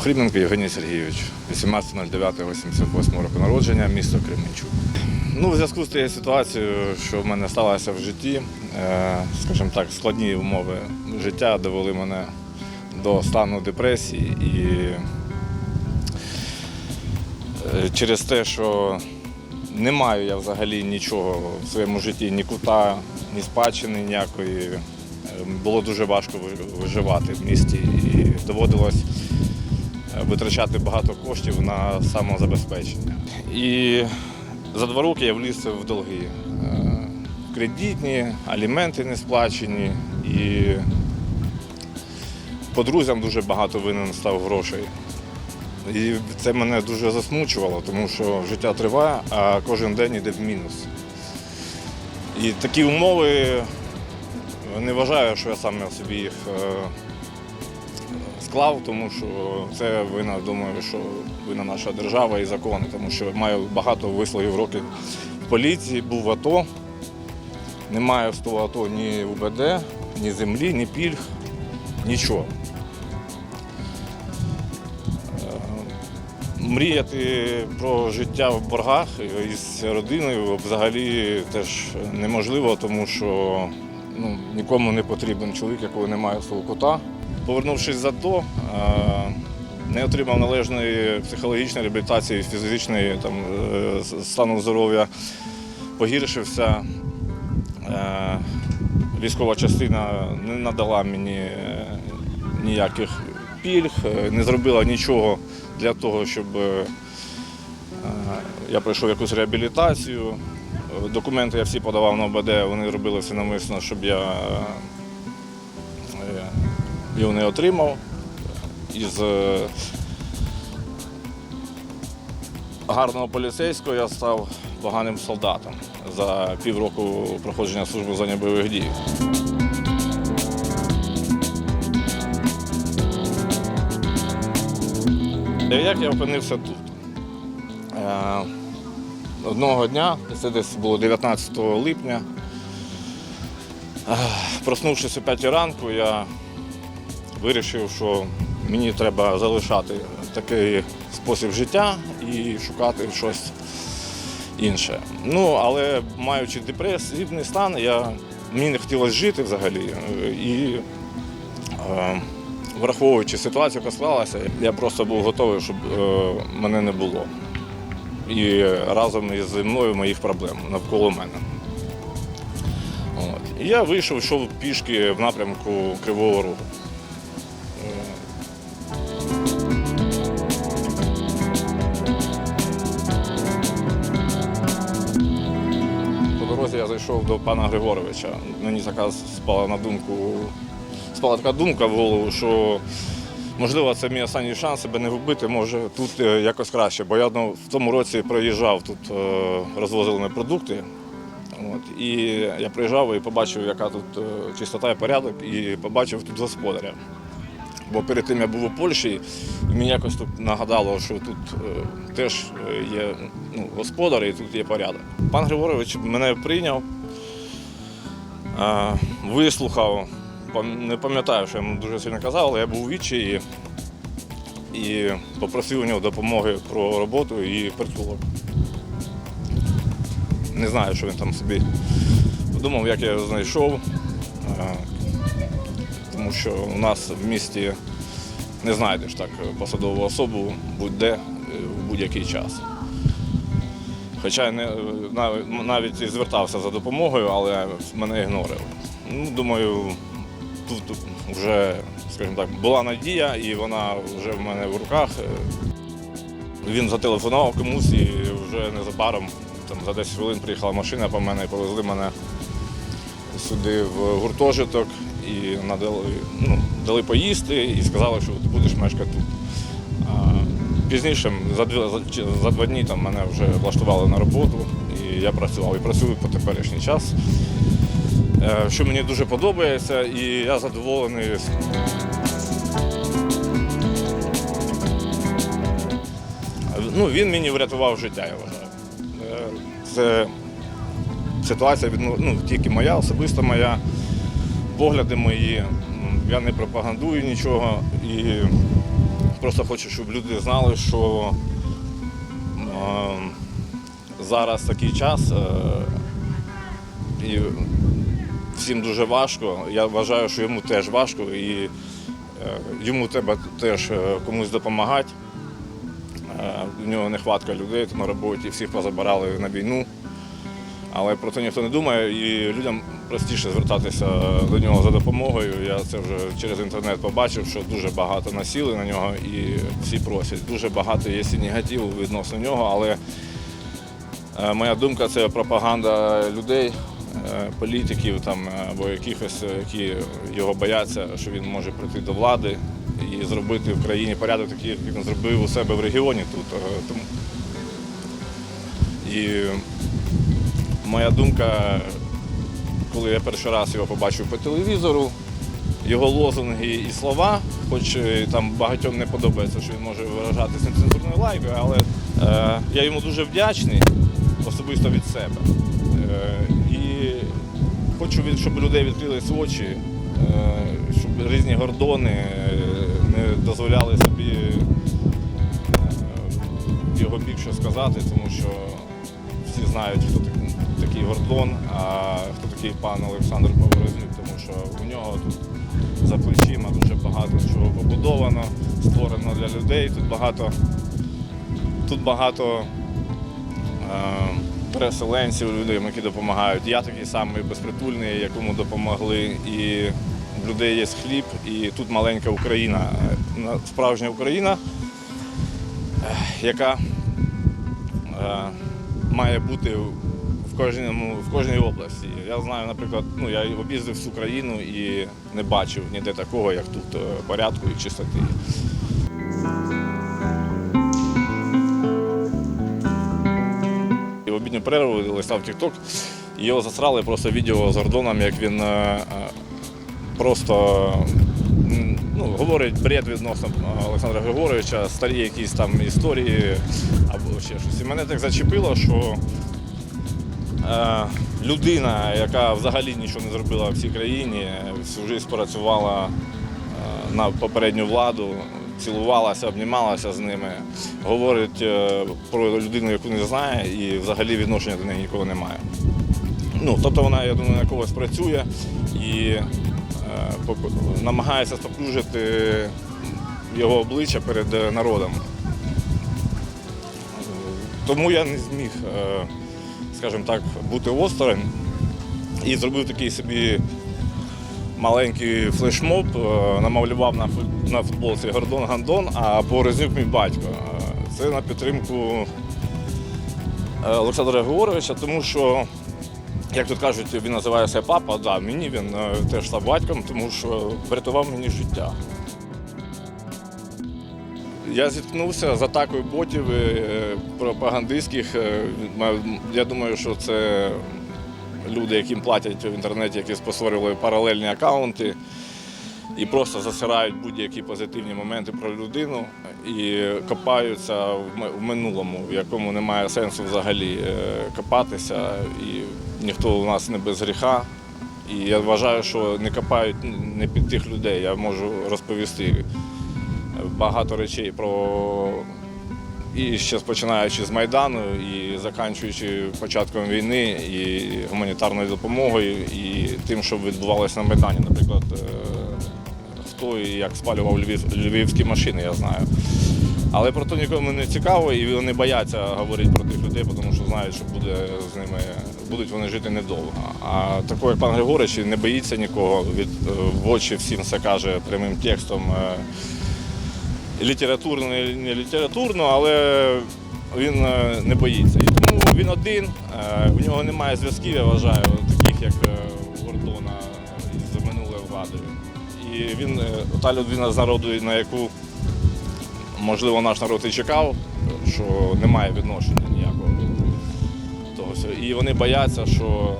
Охріменко Євгеній Сергійович, 18.09.88 року народження, місто Кременчук. Ну, в зв'язку з тією ситуацією, що в мене сталося в житті, е, скажімо так, складні умови життя довели мене до стану депресії і е, через те, що не маю я взагалі нічого в своєму житті, ні кута, ні спадщини ніякої. е, Було дуже важко виживати в місті і доводилось витрачати багато коштів на самозабезпечення. І за два роки я вліз в долги. Е, Кредитні, аліменти не сплачені і по друзям дуже багато винен став грошей. І це мене дуже засмучувало, тому що життя триває, а кожен день йде в мінус. І такі умови не вважаю, що я саме собі їх е, склав, тому що це вина, думаю, що вина наша держава і закони, тому що маю багато висловів років в поліції, був в АТО. Не маю з того АТО ні УБД, ні землі, ні пільг, нічого. Мріяти про життя в боргах із родиною взагалі теж неможливо, тому що ну, нікому не потрібен чоловік, якого немає свого кота. Повернувшись за то, не отримав належної психологічної реабілітації, фізичної там, е, стану здоров'я, погіршився. Е, Військова частина не надала мені е, ніяких пільг, е, не зробила нічого для того, щоб е, я пройшов якусь реабілітацію. Е, Документи я всі подавав на ОБД, вони робили все навмисно, щоб я е, його не отримав. Із е, гарного поліцейського я став поганим солдатом за півроку проходження служби зоні бойових дій. Як я опинився тут? Е, Одного дня, це десь було 19 липня, е, проснувшись о 5 ранку, я вирішив, що мені треба залишати такий спосіб життя і шукати щось інше. Ну, але маючи депресивний стан, я, мені не хотілося жити взагалі. І е, враховуючи ситуацію, яка склалася, я просто був готовий, щоб е, мене не було. І разом із мною моїх проблем навколо мене. От. І я вийшов, йшов пішки в напрямку Кривого Рогу. Дорозі я зайшов до пана Григоровича. Мені така спала на думку, спала така думка в голову, що можливо це мій останній шанс себе не вбити, може тут е, якось краще. Бо я ну, в тому році проїжджав, тут е, розвозили ми продукти. От, і я приїжджав і побачив, яка тут е, чистота і порядок, і побачив тут господаря. Бо перед тим я був у Польщі, і мені якось тут нагадало, що тут е, теж е, є ну, господар і тут є порядок. Пан Григорович мене прийняв, е, вислухав, не пам'ятаю, що я йому дуже сильно казав, але я був у відчаї і попросив у нього допомоги про роботу і притулок. Не знаю, що він там собі подумав, як я його знайшов. Е, тому що у нас в місті не знайдеш так посадову особу будь-де е, в будь-який час. Хоча я не, навіть і звертався за допомогою, але мене ігнорив. Ну, думаю, тут вже, скажімо так, була надія, і вона вже в мене в руках. Він зателефонував комусь і вже незабаром, там, за 10 хвилин приїхала машина по мене і повезли мене сюди в гуртожиток і надали, ну, дали поїсти і сказали, що ти будеш мешкати тут. Пізніше, за, дві, за, за два дні там, мене вже влаштували на роботу, і я працював і працюю по теперішній час. Е, Що мені дуже подобається, і я задоволений. Ну, він мені врятував життя, я вважаю. Е, Це ситуація ну, тільки моя, особисто моя, погляди мої. Я не пропагандую нічого. І просто хочу, щоб люди знали, що е, зараз такий час е, і всім дуже важко. Я вважаю, що йому теж важко і е, йому треба теж е, комусь допомагати. У нього нехватка людей на роботі, всіх позабирали на війну. Але про це ніхто не думає, і людям простіше звертатися до нього за допомогою. Я це вже через інтернет побачив, що дуже багато насіли на нього і всі просять. Дуже багато є і негативу відносно нього, але е, моя думка це пропаганда людей, е, політиків там, е, або якихось, е, які його бояться, що він може прийти до влади і зробити в країні порядок такий, як він зробив у себе в регіоні тут. Е, і моя думка, коли я перший раз його побачив по телевізору, його лозунги і слова, хоч е, там багатьом не подобається, що він може виражатися нецензурною лайкою, але е, я йому дуже вдячний особисто від себе. Е, і хочу, щоб людей відкрились очі, е, щоб різні гордони е, не дозволяли собі е, його бік що сказати, тому що всі знають, хто такий, Гордон, а хто такий пан Олександр Поворознюк, тому що у нього тут за плечима дуже багато чого побудовано, створено для людей. Тут багато, тут багато е, переселенців, людей, які допомагають. Я такий самий безпритульний, якому допомогли. І в людей є хліб, і тут маленька Україна, справжня Україна, е, яка е, має бути кожному в кожній області. Я знаю, наприклад, ну я об'їздив всю країну і не бачив ніде такого, як тут е, порядку і чистоти. І в обідню перерву листав TikTok, і його засрали просто відео з Гордоном, як він е, е, просто ну, говорить бред відносно Олександра Григоровича, старі якісь там історії або ще щось. І мене так зачепило, що людина, яка взагалі нічого не зробила в цій країні, всю життя працювала е, на попередню владу, цілувалася, обнімалася з ними, говорить е, про людину, яку не знає, і взагалі відношення до неї нікого немає. Ну, тобто вона, я думаю, на когось працює і е, намагається споплюжити його обличчя перед е, народом. Тому я не зміг, е, скажімо так, бути осторонь і зробив такий собі маленький флешмоб, е, намалював на футболці Гордон Гандон, а Поворознюк мій батько. Е, Це на підтримку е, Олександра Григоровича, тому що, як тут кажуть, він називає себе папа, да, мені він теж став батьком, тому що врятував мені життя. Я зіткнувся з атакою ботів е, пропагандистських. Е, Я думаю, що це люди, яким платять в інтернеті, які спостерігали паралельні аккаунти і просто засирають будь-які позитивні моменти про людину і копаються в минулому, в якому немає сенсу взагалі е, копатися. І ніхто у нас не без гріха. І я вважаю, що не копають не під тих людей. Я можу розповісти багато речей про і ще починаючи з Майдану, і закінчуючи початком війни, і гуманітарною допомогою, і тим, що відбувалося на Майдані. Наприклад, е, хто і як спалював львів, львівські машини, я знаю. Але про це нікому не цікаво, і вони бояться говорити про тих людей, тому що знають, що буде з ними, будуть вони жити недовго. А такий, як пан Григорич, не боїться нікого, від, е, в очі всім все каже прямим текстом. Літературно, не літературно, але він е, не боїться. І тому він один, е, у нього немає зв'язків, я вважаю, таких як е, у Гордона з минулою владою. І він та людина з народу, на яку, можливо, наш народ і чекав, що немає відношення ніякого того. І вони бояться, що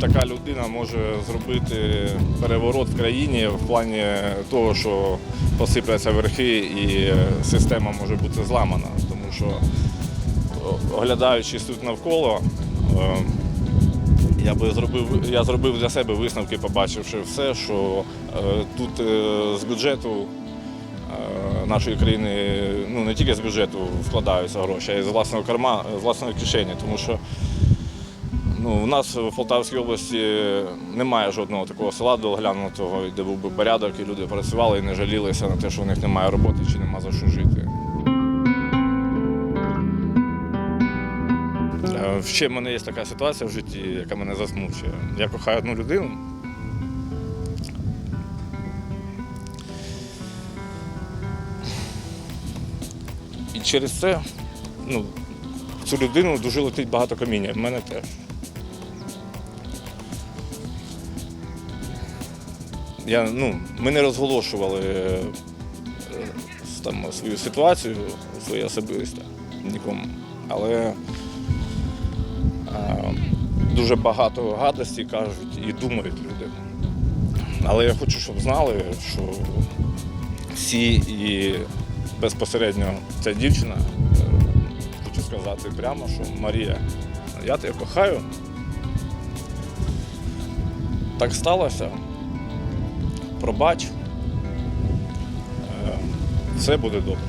така людина може зробити переворот в країні в плані того, що посипляться верхи і система може бути зламана. Тому що, оглядаючись тут навколо, е, Я би зробив, я зробив для себе висновки, побачивши все, що е, тут е, з бюджету е, нашої країни, ну не тільки з бюджету вкладаються гроші, а й з власного карма, з власної кишені, тому що ну, у нас в Полтавській області немає жодного такого села доглянутого, де був би порядок, і люди працювали і не жалілися на те, що у них немає роботи чи нема за що жити. Е, Ще в мене є така ситуація в житті, яка мене засмучує. Я кохаю одну людину. І через це ну, цю людину дуже летить багато каміння, в мене теж. Я, ну, ми не розголошували е, е, там, свою ситуацію, своє особисте нікому. Але е, дуже багато гадостей кажуть і думають люди. Але я хочу, щоб знали, що всі і безпосередньо ця дівчина, хочу сказати прямо, що Марія, я тебе кохаю. Так сталося. Пробач. Е, Все буде добре.